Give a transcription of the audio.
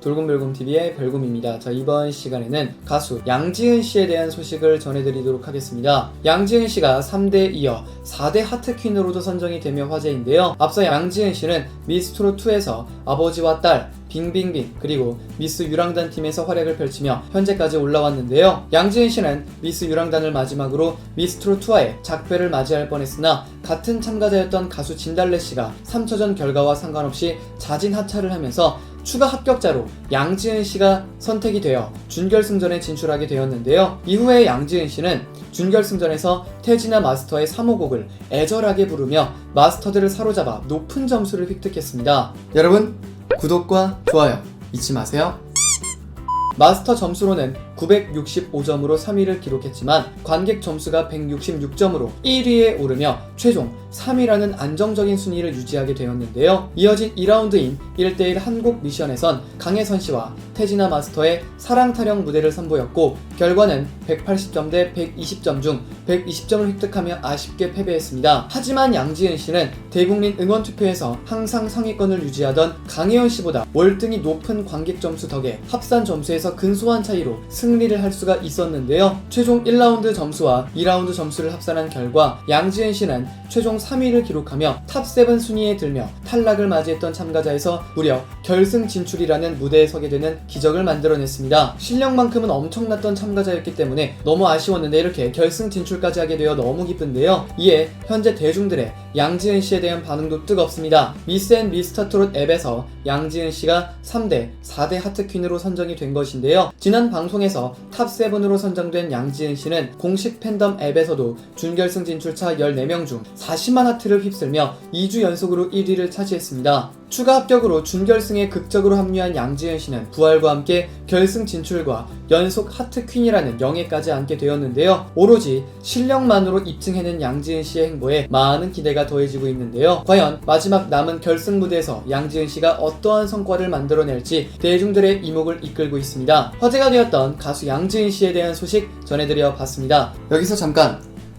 돌곰별곰TV의 별곰입니다. 자, 이번 시간에는 가수 양지은 씨에 대한 소식을 전해드리도록 하겠습니다. 양지은 씨가 3대 이어 4대 하트퀸으로도 선정이 되며 화제인데요. 앞서 양지은 씨는 미스트롯2에서 아버지와 딸, 빙빙빙 그리고 미스 유랑단 팀에서 활약을 펼치며 현재까지 올라왔는데요. 양지은 씨는 미스 유랑단을 마지막으로 미스트롯 2와의 작별을 맞이할 뻔했으나 같은 참가자였던 가수 진달래 씨가 3차전 결과와 상관없이 자진 하차를 하면서 추가 합격자로 양지은 씨가 선택이 되어 준결승전에 진출하게 되었는데요. 이후에 양지은 씨는 준결승전에서 태진아 마스터의 3호 곡을 애절하게 부르며 마스터들을 사로잡아 높은 점수를 획득했습니다. 여러분 구독과 좋아요 잊지 마세요. 마스터 점수로는 965점으로 3위를 기록했지만 관객 점수가 166점으로 1위에 오르며 최종 3위라는 안정적인 순위를 유지하게 되었는데요. 이어진 2라운드인 1대1 한국 미션에선 강혜선 씨와 태진아 마스터의 사랑 타령 무대를 선보였고 결과는 180점 대 120점 중 120점을 획득하며 아쉽게 패배했습니다. 하지만 양지은 씨는 대국민 응원 투표에서 항상 상위권을 유지하던 강혜연 씨보다 월등히 높은 관객 점수 덕에 합산 점수에서 근소한 차이로 승리를 할 수가 있었는데요. 최종 1라운드 점수와 2라운드 점수를 합산한 결과 양지은 씨는 최종 3위를 기록하며 탑7 순위에 들며 탈락을 맞이했던 참가자에서 무려 결승 진출이라는 무대에 서게 되는 기적을 만들어냈습니다. 실력만큼은 엄청났던 참가자였기 때문에 너무 아쉬웠는데 이렇게 결승 진출까지 하게 되어 너무 기쁜데요. 이에 현재 대중들의 양지은 씨에 대한 반응도 뜨겁습니다. 미스 앤 미스터 트롯 앱에서 양지은 씨가 3대, 4대 하트퀸으로 선정이 된 것인데요. 지난 방송에서 탑7으로 선정된 양지은 씨는 공식 팬덤 앱에서도 준결승 진출차 14명 중 40만 하트를 휩쓸며 2주 연속으로 1위를 차지했습니다. 추가 합격으로 준결승에 극적으로 합류한 양지은 씨는 부활과 함께 결승 진출과 연속 하트 퀸이라는 영예까지 안게 되었는데요. 오로지 실력만으로 입증해낸 양지은 씨의 행보에 많은 기대가 더해지고 있는데요. 과연 마지막 남은 결승 무대에서 양지은 씨가 어떠한 성과를 만들어낼지 대중들의 이목을 이끌고 있습니다. 화제가 되었던 가수 양지은 씨에 대한 소식 전해드려 봤습니다. 여기서 잠깐